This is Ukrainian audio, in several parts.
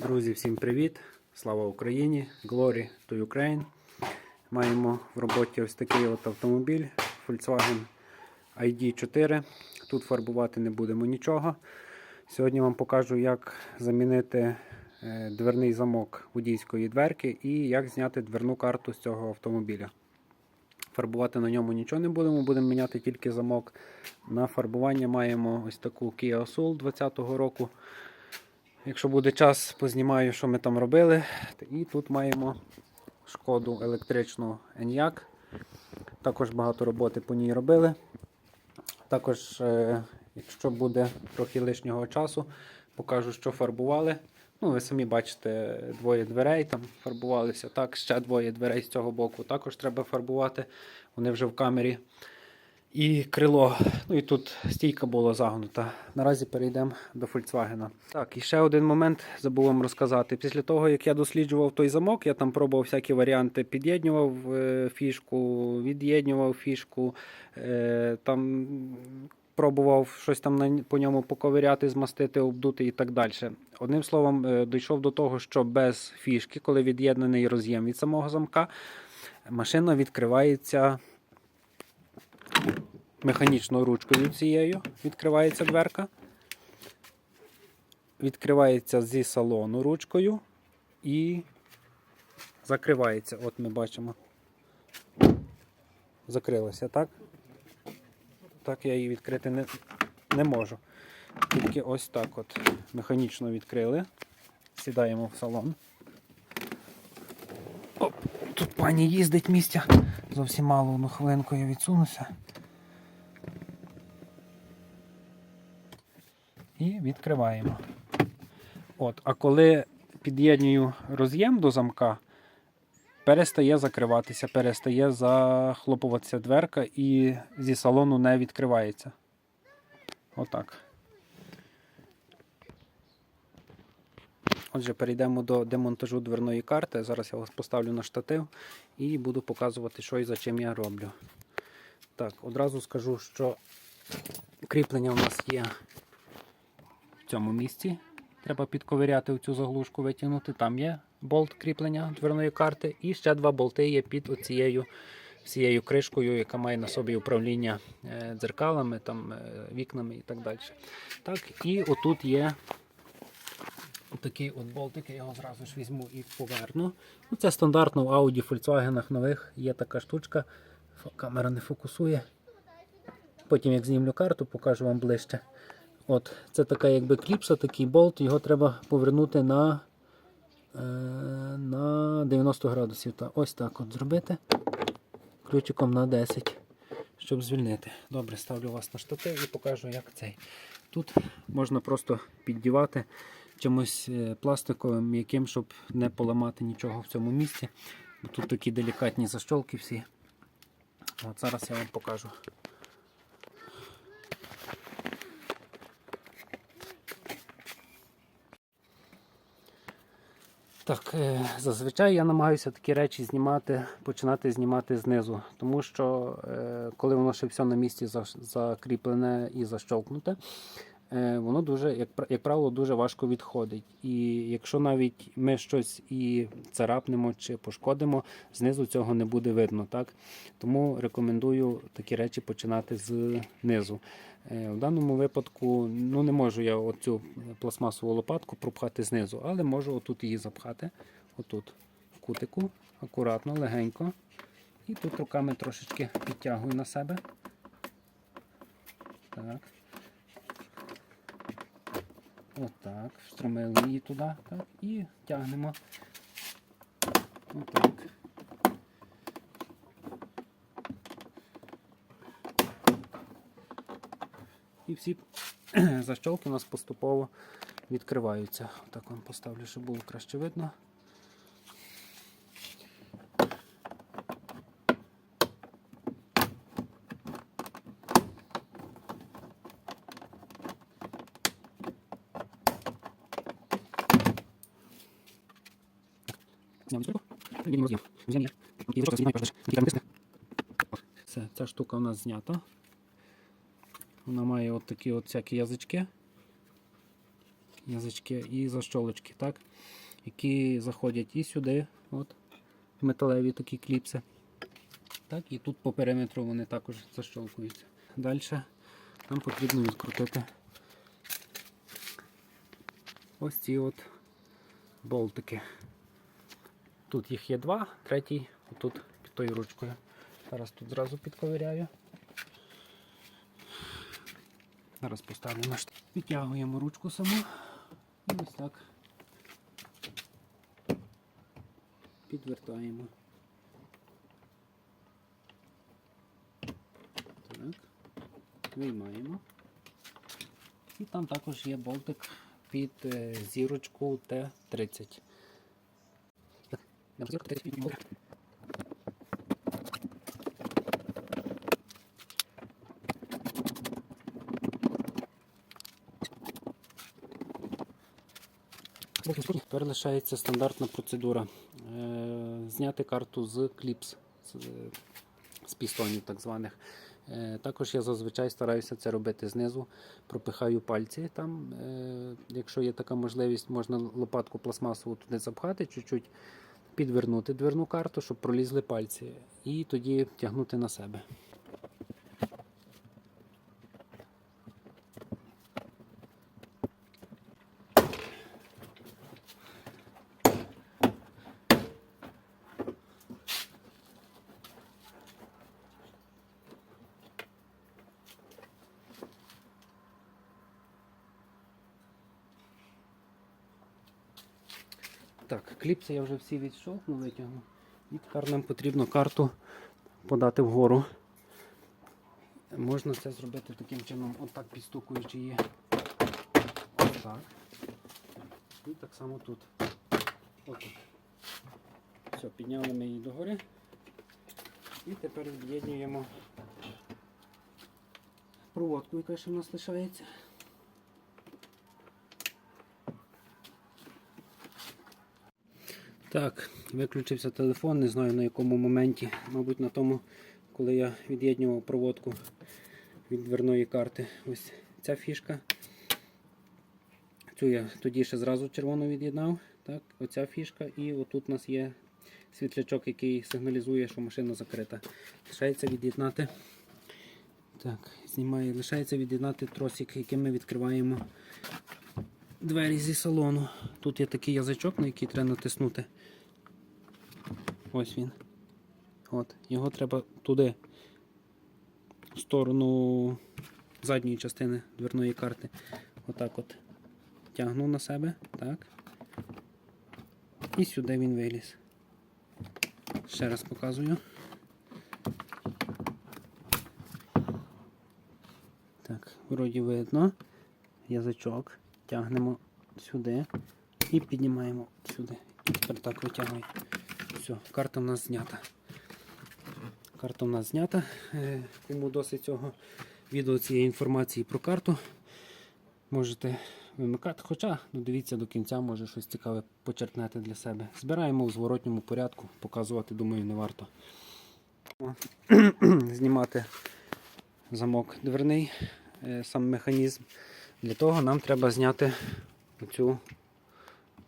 Друзі, всім привіт! Слава Україні! Glory to Ukraine! Маємо в роботі ось такий от автомобіль Volkswagen ID4. Тут фарбувати не будемо нічого. Сьогодні вам покажу, як замінити е, дверний замок водійської дверки і як зняти дверну карту з цього автомобіля. Фарбувати на ньому нічого не будемо, будемо міняти тільки замок. На фарбування маємо ось таку Kia Soul 2020 року. Якщо буде час, познімаю, що ми там робили. І тут маємо шкоду електричну Enyaq. Також багато роботи по ній робили. Також, е, якщо буде трохи лишнього часу, покажу, що фарбували. Ну, ви самі бачите, двоє дверей там фарбувалися. Так, ще двоє дверей з цього боку також треба фарбувати. Вони вже в камері. І крило. Ну і тут стійка була загнута. Наразі перейдемо до Volkswagen. Так, і ще один момент забув вам розказати. Після того, як я досліджував той замок, я там пробував всякі варіанти, під'єднював е, фішку, від'єднював фішку, е, там пробував щось там по ньому поковиряти, змастити, обдути і так далі. Одним словом, е, дійшов до того, що без фішки, коли від'єднаний роз'єм від самого замка, машина відкривається механічною ручкою цією відкривається дверка. Відкривається зі салону ручкою і закривається. От ми бачимо. Закрилася, так? Так я її відкрити не, не можу. Тільки ось так от. Механічно відкрили. Сідаємо в салон. Оп, тут пані їздить місця. Зовсім мало, одну хвилинку я відсунуся. І відкриваємо. От, а коли під'єднюю роз'єм до замка, перестає закриватися, перестає захлопуватися дверка і зі салону не відкривається. Отак. Отже, перейдемо до демонтажу дверної карти. Зараз я вас поставлю на штатив і буду показувати, що і за чим я роблю. Так, одразу скажу, що кріплення у нас є цьому місці. Треба підковиряти цю заглушку, витягнути. Там є болт кріплення дверної карти. І ще два болти є під оцією всією кришкою, яка має на собі управління е, дзеркалами, там, е, вікнами і так далі. Так, і отут є такий от болтик, я його зразу ж візьму і поверну. Ну, це стандартно в Audi, Volkswagen нових є така штучка. Камера не фокусує. Потім, як знімлю карту, покажу вам ближче. От, це така якби кліпса, такий болт, його треба повернути на, е, на 90 градусів. Та ось так от зробити. Ключиком на 10, щоб звільнити. Добре, ставлю вас на штатив і покажу, як цей. Тут можна просто піддівати чимось е, пластиковим, м'яким, щоб не поламати нічого в цьому місці. Тут такі делікатні защолки всі. От зараз я вам покажу. Так, е, зазвичай я намагаюся такі речі знімати, починати знімати знизу, тому що е, коли воно ще все на місці закріплене і защолкнуте, воно дуже, як, як правило, дуже важко відходить. І якщо навіть ми щось і царапнемо чи пошкодимо, знизу цього не буде видно. Так? Тому рекомендую такі речі починати знизу. Е, В даному випадку ну, не можу я оцю пластмасову лопатку пропхати знизу, але можу отут її запхати, отут, в кутику, акуратно, легенько. І тут руками трошечки підтягую на себе. Так. Отак. Встромили її туди. Так. І тягнемо. Отак. І всі защолки у нас поступово відкриваються. Отак вам поставлю, щоб було краще видно. Все, ця штука у нас знята. Вона має от такі от всякі язички. язички і защолочки, так? які заходять і сюди, от, металеві такі кліпси. Так, і тут по периметру вони також защолкуються. Далі нам потрібно відкрутити ось ці от болтики. Тут їх є два, третій отут під тою ручкою. Зараз тут зразу підковиряю. Зараз поставлю наш. Підтягуємо ручку саму і ось так підвертаємо. Так, виймаємо. І там також є болтик під е, зірочку Т-30. Тепер лишається стандартна процедура. Зняти карту з кліпс, з, е, пістонів так званих. Е, Також я зазвичай стараюся це робити знизу, пропихаю пальці там. е, Якщо є така можливість, можна лопатку пластмасову туди запхати, чуть-чуть підвернути дверну карту, щоб пролізли пальці, і тоді тягнути на себе. Так, кліпси я вже всі відщовхнув, витягнув. І тепер нам потрібно карту подати вгору. Можна це зробити таким чином, отак підстукуючи її. Ось так. І так само тут. Отут. Все, підняли ми її догори. І тепер від'єднуємо проводку, яка ще в нас лишається. Так, виключився телефон, не знаю на якому моменті. Мабуть, на тому, коли я від'єднував проводку від дверної карти. Ось ця фішка. Цю я тоді ще зразу червоно від'єднав. Так, Оця фішка. І отут у нас є світлячок, який сигналізує, що машина закрита. Лишається від'єднати. Так, знімаю. Лишається від'єднати тросик, яким ми відкриваємо двері зі салону. Тут є такий язичок, на який треба натиснути. Ось він. От. Його треба туди, в сторону задньої частини дверної карти. Отак от. Тягну на себе. Так. І сюди він виліз. Ще раз показую. Так, вроді видно. Язичок. Тягнемо сюди і піднімаємо сюди. І тепер так витягуємо. Все, карта в нас знята. Карта в нас знята. Е, Кому досить цього відео цієї інформації про карту, можете вимикати. Хоча ну, дивіться до кінця, може щось цікаве почерпнете для себе. Збираємо у зворотньому порядку, показувати, думаю, не варто. Знімати замок дверний, е, сам механізм. Для того нам треба зняти цю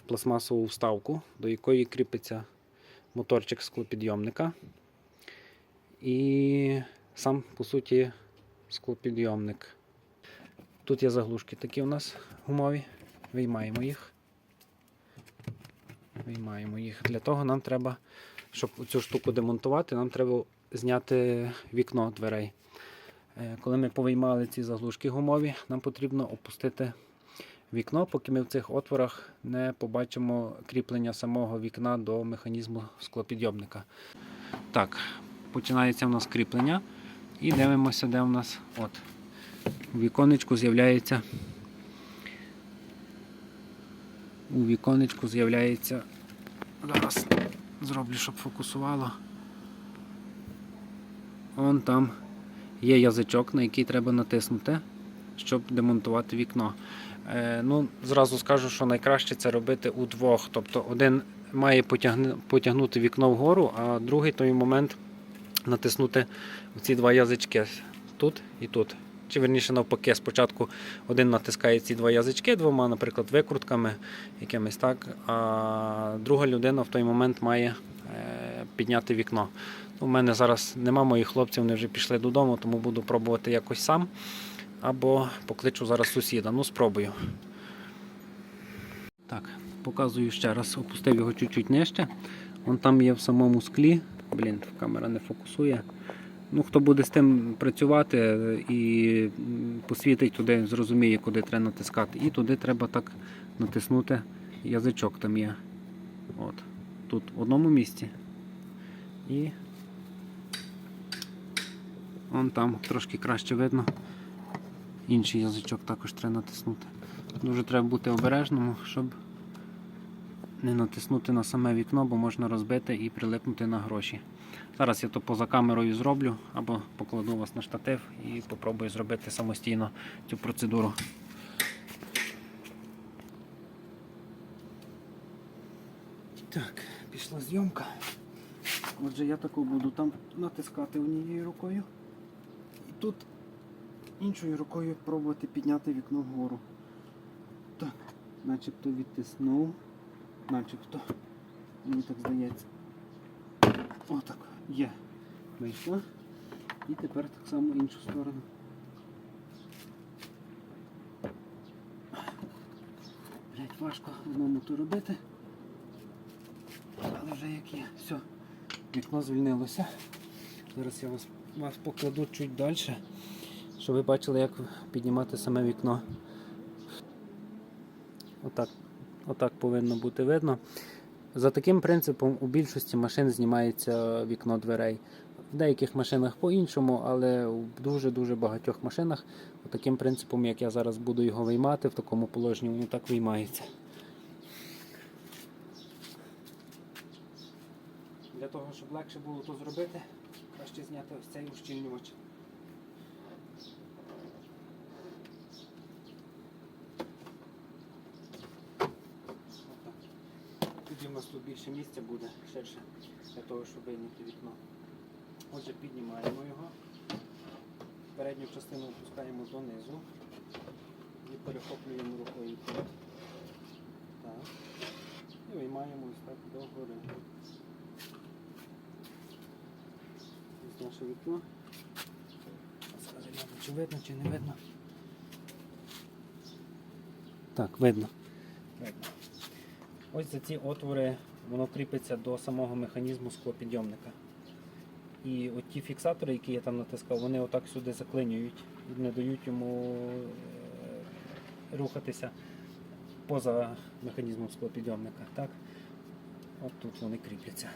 пластмасову вставку, до якої кріпиться моторчик склопідйомника. І сам, по суті, склопідйомник. Тут є заглушки такі у нас гумові. Виймаємо їх. Виймаємо їх. Для того нам треба, щоб цю штуку демонтувати, нам треба зняти вікно дверей. Е, Коли ми повиймали ці заглушки гумові, нам потрібно опустити вікно, поки ми в цих отворах не побачимо кріплення самого вікна до механізму склопідйомника. Так, починається в нас кріплення. І дивимося, де у нас от. У віконечку з'являється. У віконечку з'являється. Зараз зроблю, щоб фокусувало. Вон там є язичок, на який треба натиснути, щоб демонтувати вікно. Е, ну, Зразу скажу, що найкраще це робити удвох. Тобто один має потягнути вікно вгору, а другий той момент натиснути ці два язички тут і тут. Чи верніше навпаки, спочатку один натискає ці два язички двома, наприклад, викрутками якимись так, а друга людина в той момент має е, підняти вікно. У мене зараз нема моїх хлопців, вони вже пішли додому, тому буду пробувати якось сам. Або покличу зараз сусіда. Ну, спробую. Так, показую ще раз, опустив його чуть-чуть нижче. Вон там є в самому склі. Блін, камера не фокусує. Ну, хто буде з тим працювати і посвітить туди, зрозуміє, куди треба натискати. І туди треба так натиснути язичок там є. От. Тут в одному місці. І вон там трошки краще видно. Інший язичок також треба натиснути. Дуже треба бути обережним, щоб не натиснути на саме вікно, бо можна розбити і прилипнути на гроші. Зараз я то поза камерою зроблю або покладу вас на штатив і попробую зробити самостійно цю процедуру. Так, пішла зйомка. Отже, я таку буду там натискати однією рукою. Тут іншою рукою пробувати підняти вікно вгору. Так, начебто відтиснув. Начебто. Мені так здається. Отак. Є. Вийшла. І тепер так само іншу сторону. Блять, важко одному то робити. Але вже як є. Все. Вікно звільнилося. Зараз я вас, вас покладу чуть далі, щоб ви бачили, як піднімати саме вікно. Отак, отак повинно бути видно. За таким принципом у більшості машин знімається вікно дверей. В деяких машинах по-іншому, але у дуже-дуже багатьох машинах таким принципом, як я зараз буду його виймати, в такому положенні воно так виймається. Для того, щоб легше було то зробити, краще зняти ось цей ущільнювач. Тоді в нас тут більше місця буде ширше для того, щоб вийняти вікно. Отже, піднімаємо його. Передню частину опускаємо донизу і перехоплюємо рукою. Так. І виймаємо ось так догори. Ось наше вікно. Зараз чи видно, чи не видно. Так, видно. Видно. Ось за ці отвори воно кріпиться до самого механізму склопідйомника. І от ті фіксатори, які я там натискав, вони отак сюди заклинюють і не дають йому е, рухатися поза механізмом склопідйомника. Так? От тут вони кріпляться.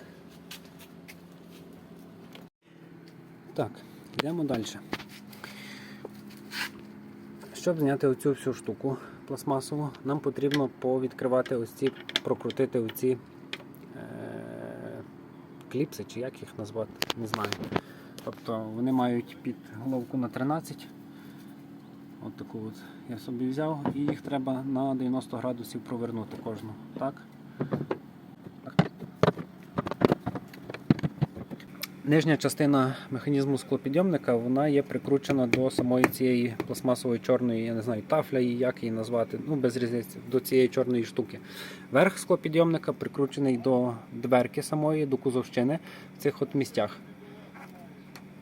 Так, йдемо далі. Щоб зняти оцю всю штуку пластмасову, нам потрібно повідкривати ось ці, прокрутити оці е, кліпси, чи як їх назвати, не знаю. Тобто вони мають під головку на 13. От таку от я собі взяв і їх треба на 90 градусів провернути кожну. Так? Нижня частина механізму склопідйомника вона є прикручена до самої цієї пластмасової чорної, я не знаю, тафля як її назвати, ну без різниці, до цієї чорної штуки. Верх склопідйомника прикручений до дверки самої, до кузовщини в цих от місцях.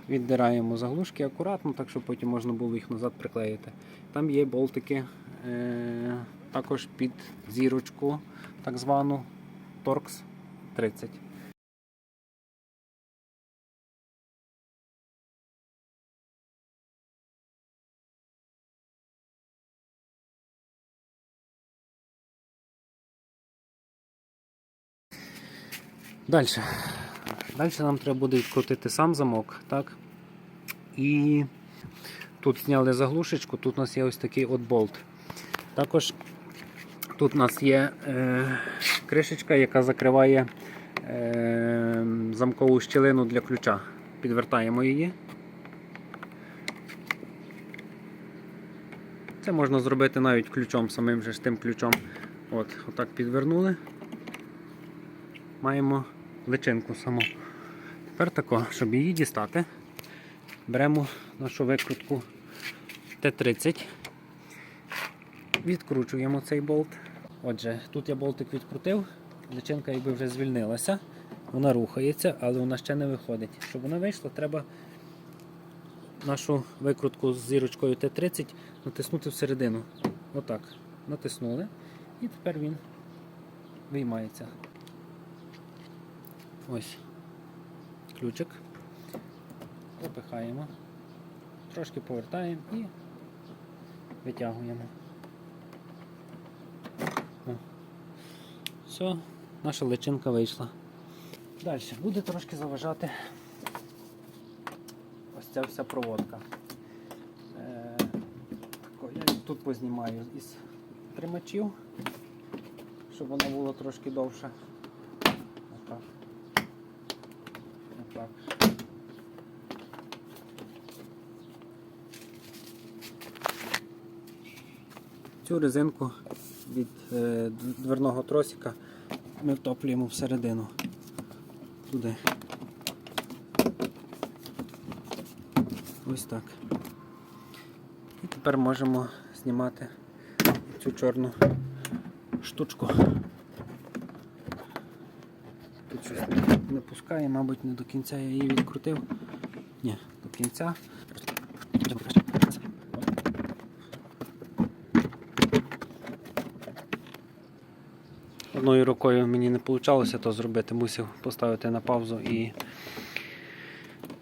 Віддираємо заглушки акуратно, так щоб потім можна було їх назад приклеїти. Там є болтики е- також під зірочку, так звану Torx 30. Далі. Далі нам треба буде відкрутити сам замок. так? І тут зняли заглушечку, тут у нас є ось такий от болт. Також тут у нас є е, кришечка, яка закриває е, замкову щілину для ключа. Підвертаємо її. Це можна зробити навіть ключом, самим же ж тим ключом. От, Отак підвернули маємо личинку саму. Тепер тако, щоб її дістати, беремо нашу викрутку Т-30. Відкручуємо цей болт. Отже, тут я болтик відкрутив, личинка якби вже звільнилася. Вона рухається, але вона ще не виходить. Щоб вона вийшла, треба нашу викрутку з зірочкою Т-30 натиснути всередину. Отак. Натиснули. І тепер він виймається. Ось ключик. Запихаємо, трошки повертаємо і витягуємо. Все, наша личинка вийшла. Далі буде трошки заважати ось ця вся проводка. Е, я тут познімаю із тримачів, щоб вона була трошки довша. Отак. Отак. Цю резинку від е, дверного тросика ми втоплюємо всередину. Туди. Ось так. І тепер можемо знімати цю чорну штучку. Тут щось не, пускає, мабуть, не до кінця я її відкрутив. Ні, до кінця. Одною рукою мені не вийшло то зробити, мусив поставити на паузу і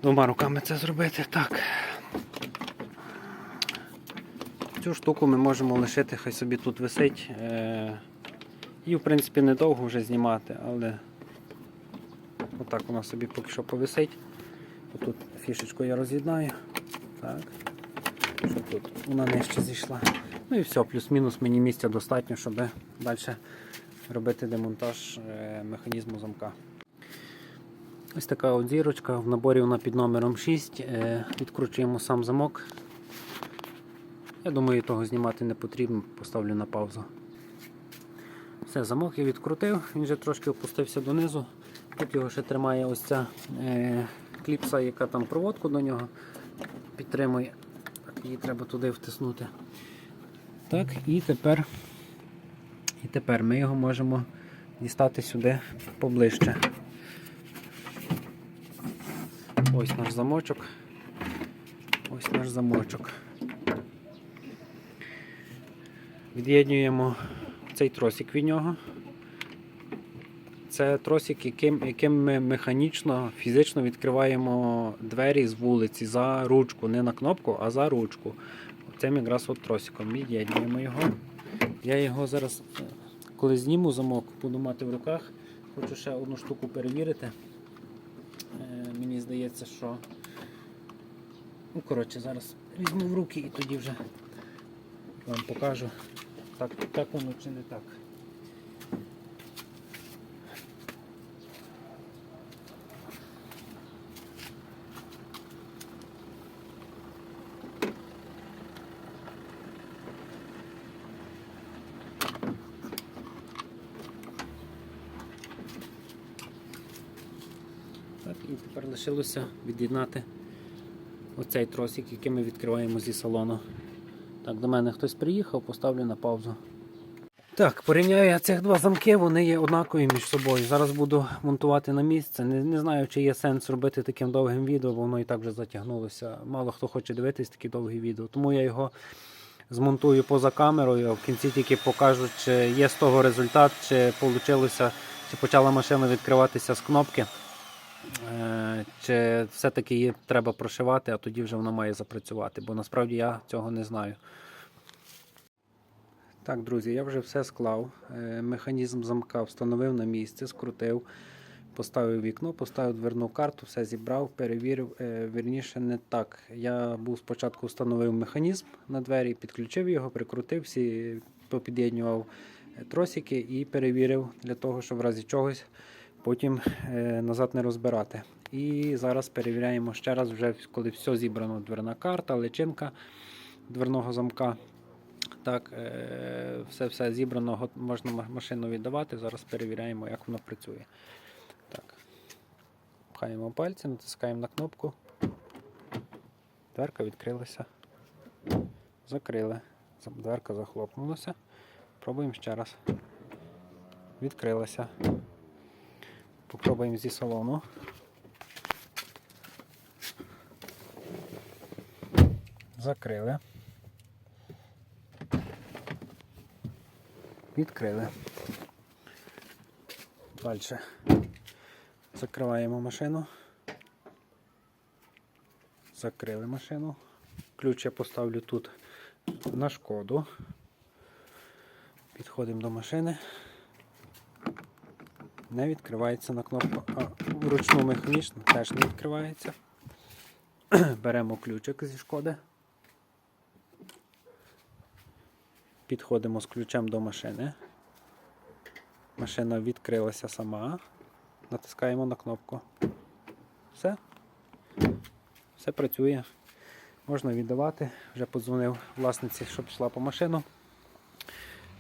двома руками це зробити. Так. Цю штуку ми можемо лишити, хай собі тут висить. Е, Її, в принципі, недовго вже знімати, але отак вона собі поки що повисить. Тут фішечку я роз'єднаю. Так. Щоб тут вона нижче зійшла. Ну і все, плюс-мінус мені місця достатньо, щоб далі робити демонтаж е, механізму замка. Ось така от зірочка. В наборі вона під номером 6. Е, Відкручуємо сам замок. Я думаю, того знімати не потрібно, поставлю на паузу. Все, замок я відкрутив, він вже трошки опустився донизу. Тут його ще тримає ось ця е, кліпса, яка там проводку до нього підтримує. Так, її треба туди втиснути. Так, і тепер, і тепер ми його можемо дістати сюди поближче. Ось наш замочок. Ось наш замочок. Від'єднуємо цей тросик від нього. Це тросик, яким, яким ми механічно, фізично відкриваємо двері з вулиці за ручку, не на кнопку, а за ручку. Цим якраз от тросиком від'єднуємо його. Я його зараз, е, коли зніму замок, буду мати в руках. Хочу ще одну штуку перевірити. Е, Мені здається, що. Ну, коротше, зараз візьму в руки і тоді вже вам покажу, так, так воно чи не так. Так, і тепер лишилося від'єднати оцей тросик, який ми відкриваємо зі салону. Так, до мене хтось приїхав, поставлю на паузу. Так, порівняю я цих два замки, вони є однакові між собою. Зараз буду монтувати на місце. Не, не знаю, чи є сенс робити таким довгим відео, бо воно і так вже затягнулося. Мало хто хоче дивитись такі довгі відео. Тому я його змонтую поза камерою, а в кінці тільки покажу, чи є з того результат, чи чи почала машина відкриватися з кнопки. Е, Чи все-таки її треба прошивати, а тоді вже вона має запрацювати, бо насправді я цього не знаю. Так, друзі, я вже все склав. Е, Механізм замка встановив на місце, скрутив, поставив вікно, поставив дверну карту, все зібрав, перевірив. Е, Вірніше, не так. Я був спочатку встановив механізм на двері, підключив його, прикрутив, всі попід'єднював тросики і перевірив для того, щоб в разі чогось потім е, назад не розбирати. І зараз перевіряємо ще раз, вже коли все зібрано, дверна карта, личинка дверного замка. Так, е, все все зібрано, можна машину віддавати. Зараз перевіряємо, як воно працює. Так. Пхаємо пальці, натискаємо на кнопку. Дверка відкрилася. Закрили. Дверка захлопнулася. Пробуємо ще раз. Відкрилася. Попробуємо зі салону. Закрили. Відкрили. Далі. Закриваємо машину. Закрили машину. Ключ я поставлю тут на шкоду. Підходимо до машини. Не відкривається на кнопку, а вручну механічно теж не відкривається. Беремо ключик зі шкоди. Підходимо з ключем до машини. Машина відкрилася сама. Натискаємо на кнопку. Все. Все працює. Можна віддавати. Вже подзвонив власниці, що пішла по машину.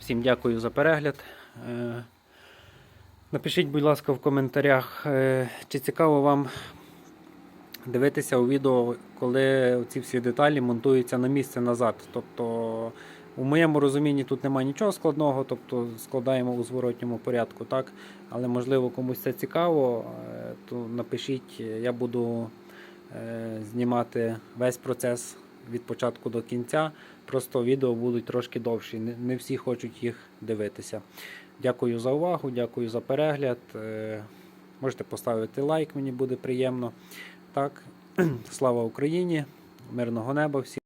Всім дякую за перегляд. Напишіть, будь ласка, в коментарях, е, чи цікаво вам дивитися у відео, коли ці всі деталі монтуються на місце назад. Тобто, у моєму розумінні тут немає нічого складного, тобто складаємо у зворотньому порядку, так? Але можливо комусь це цікаво, е, то напишіть, я буду е, знімати весь процес від початку до кінця. Просто відео будуть трошки довші. Не всі хочуть їх дивитися. Дякую за увагу, дякую за перегляд. Е, Можете поставити лайк, мені буде приємно. Так, слава Україні, мирного неба всім.